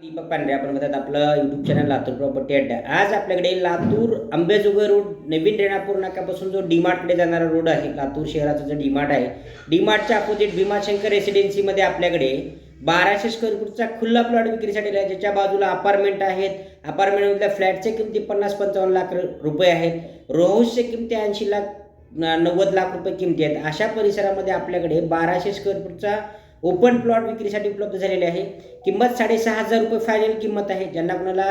दीपक पांढरे आपण बघतात आपलं यूट्यूब चॅनल लातूर प्रॉपर्टी अड्डा आज आपल्याकडे लातूर आंबेजोगाई रोड नवीन रेणापूर नाक्यापासून जो डीमार्टकडे जाणारा रोड आहे लातूर शहराचा जो डीमार्ट आहे डीमार्टच्या अपोजिट भीमाशंकर रेसिडेन्सीमध्ये आपल्याकडे बाराशे स्क्वेअर फूटचा खुल्ला प्लॉट विक्रीसाठी आहे. ज्याच्या बाजूला अपार्टमेंट आहेत. अपार्टमेंटमधल्या फ्लॅटच्या किमती पन्नास पंचावन्न लाख रुपये आहेत. रोहसच्या किमती ऐंशी लाख नव्वद लाख रुपये किमती आहेत. अशा परिसरामध्ये आपल्याकडे बाराशे स्क्वेअर फूटचा ओपन प्लॉट विक्रीसाठी उपलब्ध झालेले आहे. किंमत साडेसहा हजार रुपये फायनल किंमत आहे. ज्यांना कोणाला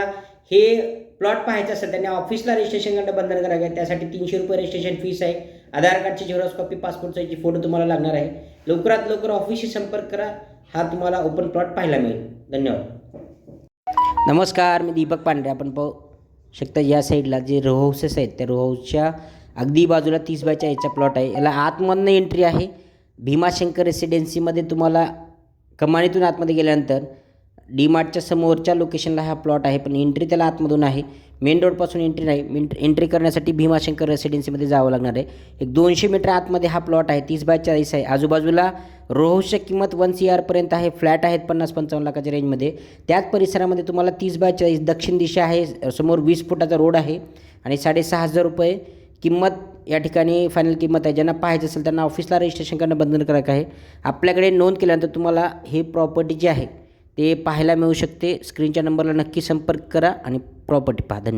हे प्लॉट पाहायचं असेल त्यांनी ऑफिसला रजिस्ट्रेशन करणं बंधन करायचं आहे त्यासाठी तीनशे रुपये रजिस्ट्रेशन फीस आहे. आधार कार्डची झेरॉक्स कॉपी पासपोर्ट साईजची फोटो तुम्हाला लागणार आहे. लवकरात लवकर ऑफिसशी संपर्क करा. हा तुम्हाला ओपन प्लॉट पाहायला मिळेल. धन्यवाद. नमस्कार मी दीपक पांढरे. आपण पाहू शकता या साईडला जे रोहाऊसेस आहेत त्या रोहाऊसच्या अगदी बाजूला तीस बाय चाळीसचा प्लॉट आहे. याला आतमधनं एंट्री आहे. भीमाशंकर रेसिडेन्सीमध्ये तुम्हाला कमानीतून आतमध्ये गेल्यानंतर डी मार्टच्या समोरच्या लोकेशनला हा प्लॉट आहे. पण एंट्री त्याला आतमधून आहे. मेन रोडपासून एंट्री नाही. मेन एंट्री करण्यासाठी भीमाशंकर रेसिडेन्सीमध्ये जावं लागणार आहे. एक दोनशे मीटर आतमध्ये हा प्लॉट आहे. तीस बाय चाळीस आहे. आजूबाजूला रोहाऊसच्या किंमत वन सी आरपर्यंत आहे. फ्लॅट आहेत पन्नास पंचावन्न लाखाच्या रेंजमध्ये त्याच परिसरामध्ये तुम्हाला तीस बाय चाळीस दक्षिण दिशा आहे. समोर वीस फुटाचा रोड आहे. आणि साडेसहा हजार रुपये किंमत या ठिकाणी फायनल किंमत आहे. ज्यांना पाहायचं असेल त्यांना ऑफिसला रजिस्ट्रेशन करणं बंधनकारक आहे. आपल्याकडे नोंद केल्यानंतर तुम्हाला हे प्रॉपर्टी जी आहे ते पाहायला मिळू शकते. स्क्रीनच्या नंबरला नक्की संपर्क करा आणि प्रॉपर्टी पहा. धन्यवाद.